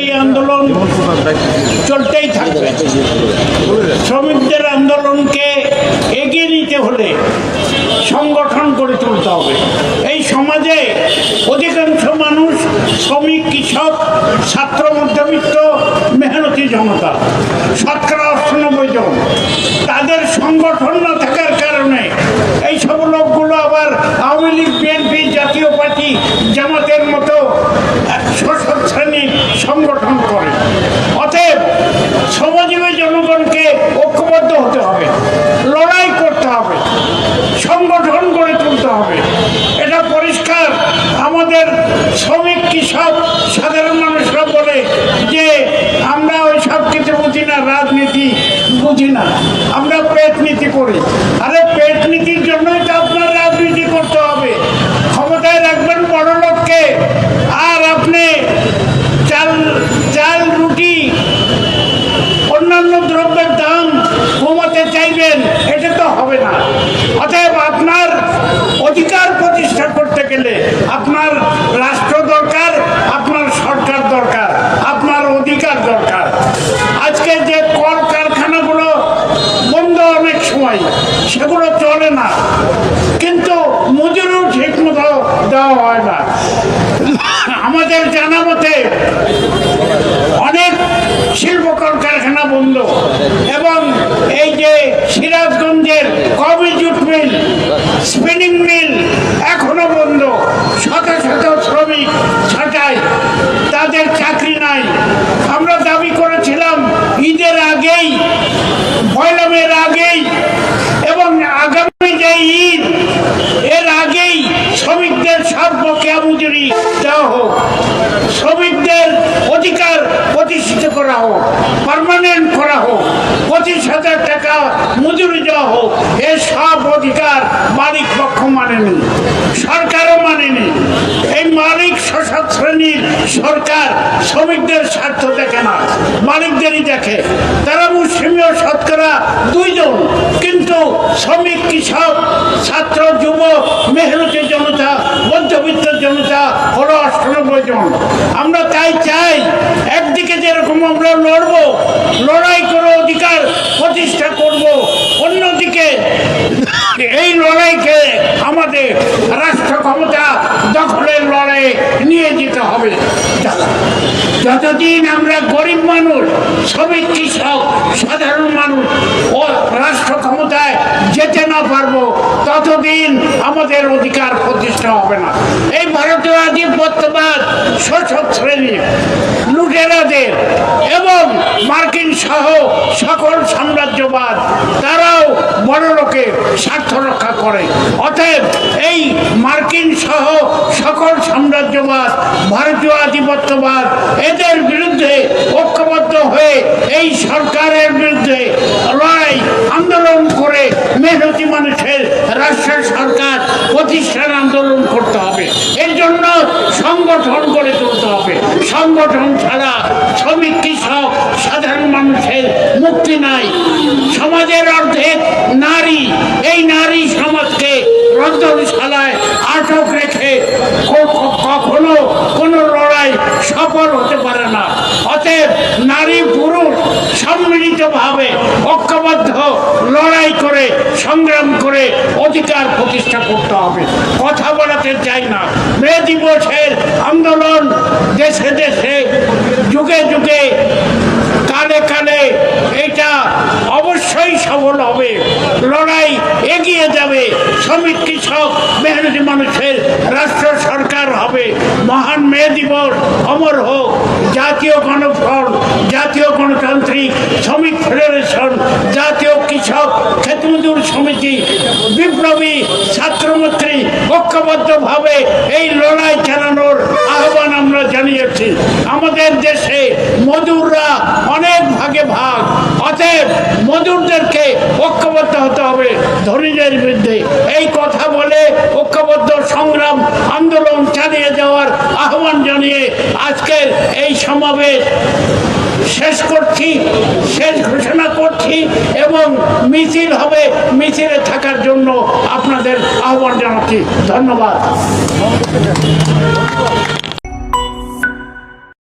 এই আন্দোলন, চলতেই থাকবে। শ্রমিকদের আন্দোলনকে এগিয়ে নিতে হলে সংগঠন করে তুলতে হবে। এই সমাজে অধিকাংশ মানুষ শ্রমিক, কৃষক, ছাত্র, মধ্যবিত্ত, মেহনতি জনতা, শতকরা অষ্টানব্বই জন। তাদের সংগঠন না থাকার কারণে এই সব লোকগুলো আবার আওয়ামী লীগ বিএনপি জাতীয় পার্টি জামাতের মতো এক শোষক শ্রেণির সংগঠন করে। অতএব শ্রমজীবী জনগণকে ঐক্যবদ্ধ হতে হবে, লড়াই করতে হবে, সংগঠন গড়ে তুলতে হবে। এটা পরিষ্কার আমাদের শ্রমিক, কৃষক, সাধারণ মানুষরা বলে যে আমরা ওই সব কিছু বুঝি না, রাজনীতি বুঝি না। আমরা পেট নীতি করি। আরে পেট নীতির জন্যই তো আপনার রাজনীতি করতে হবে ক্ষমতায় রাখবেন বড় লোককে আর আপনি চাল চাল রুটি অন্যান্য দ্রব্যের দাম চাইবেন এটা তো হবে না। অতএব আপনার অধিকার প্রতিষ্ঠা করতে গেলে আপনার রাষ্ট্র দরকার, আপনার সরকার দরকার, আপনার অধিকার দরকার। আজকে যে কল কারখানাগুলো বন্ধ অনেক সময়, সেগুলো চলে না। কিন্তু মজুরিও ঠিক মতো দেওয়া হয় না। আমাদের জানা মতে অনেক শিল্প কলকারখানা বন্ধ এবং এই যে সিরাজগঞ্জের কবি জুট মিল স্পিনিং মিল এখনও বন্ধ শত শত শ্রমিক ছাটাই তাদের চাকরি নাই আমরা দাবি করেছিলাম ঈদের আগেই ভয়লামের আগেই এবং আগামী যে ঈদ এর আগেই শ্রমিকদের সব বকেয়া মজুরি দেওয়া হোক শ্রমিকদের অধিকার প্রতিষ্ঠিত করা হোক পারমানেন্ট করা হোক পঁচিশ হাজার টাকা মজুরি দেওয়া হোক এর সব অধিকার মালিক পক্ষ মানেনি, সরকারও মানেনি। এই মালিক শোষক শ্রেণির সরকার শ্রমিকদের স্বার্থ দেখে না, মালিকদেরই দেখে। তারা মুসলিমীয় শতকরা দুইজন, কিন্তু শ্রমিক, কৃষক, ছাত্র যুব মেহনতি জনতা, মধ্যবিত্ত জনতা হলো অষ্টানব্বই জন। আমরা তাই চাই একদিকে যেরকম আমরা লড়বো লড়াই করে অধিকার প্রতিষ্ঠা করব অন্যদিকে এই লড়াইকে আমাদের রাষ্ট্র ক্ষমতা দখলের লড়াই নিয়ে যেতে হবে। যতদিন আমরা গরিব মানুষ সবই কৃষক, সাধারণ মানুষ, ও রাষ্ট্র ক্ষমতায় যেতে না পারব, ততদিন আমাদের অধিকার প্রতিষ্ঠা হবে না। এই ভারতীয় আধিপত্যবাদ শোষক শ্রেণি, লুটেরাদের এবং মার্কিন সহ সকল সাম্রাজ্যবাদ, তারাও বড় লোকের স্বার্থ রক্ষা করে। অতএব এই মার্কিন সহ সকল সাম্রাজ্যবাদ, ভারতীয় আধিপত্যবাদ, এদের বিরুদ্ধে ঐক্যবদ্ধ হয়ে এই সরকারের বিরুদ্ধে লড়াই, আন্দোলন করে মেহনতি মানুষের রাষ্ট্র সরকার প্রতিষ্ঠান আন্দোলন করতে হবে। এর জন্য সংগঠন গড়ে তুলতে হবে। সংগঠন ছাড়া শ্রমিক, কৃষক, সাধারণ মানুষের মুক্তি নাই। সমাজের অর্ধেক লড়াই করে, সংগ্রাম করে অধিকার প্রতিষ্ঠা করতে হবে। কথা বলাতে চাই না। মে দিবসের আন্দোলন দেশে দেশে, যুগে যুগে, কালে কালে এটা অবশ্যই সফল হবে। লড়াই এগিয়ে যাবে। শ্রমিক, কৃষক, মেহনতি মানুষের রাষ্ট্র সরকার হবে। মহান মে দিবস অমর হোক। জাতীয় গণফ্রন্ট, জাতীয় গণতান্ত্রিক শ্রমিক ফেডারেশন, জাতীয় ক্ষেতমজুর সমিতি বিপ্লবী ছাত্রমন্ত্রী ঐক্যবদ্ধভাবে এই লড়াই চালানোর আহ্বান আমরা জানিয়েছি। আমাদের দেশে মজুররা অনেক ভাগে ভাগ। অতএব মজুরদেরকে ঐক্যবদ্ধ হতে হবে ধনীদের বিরুদ্ধে। এই কথা বলে ঐক্যবদ্ধ সংগ্রাম, আন্দোলন চালিয়ে যাওয়ার আহ্বান জানিয়ে আজকের এই সমাবেশ শেষ করছি, শেষ ঘোষণা করছি এবং মিছিল হবে, মিছিলে থাকার জন্য আপনাদের আহ্বান জানাচ্ছি। ধন্যবাদ।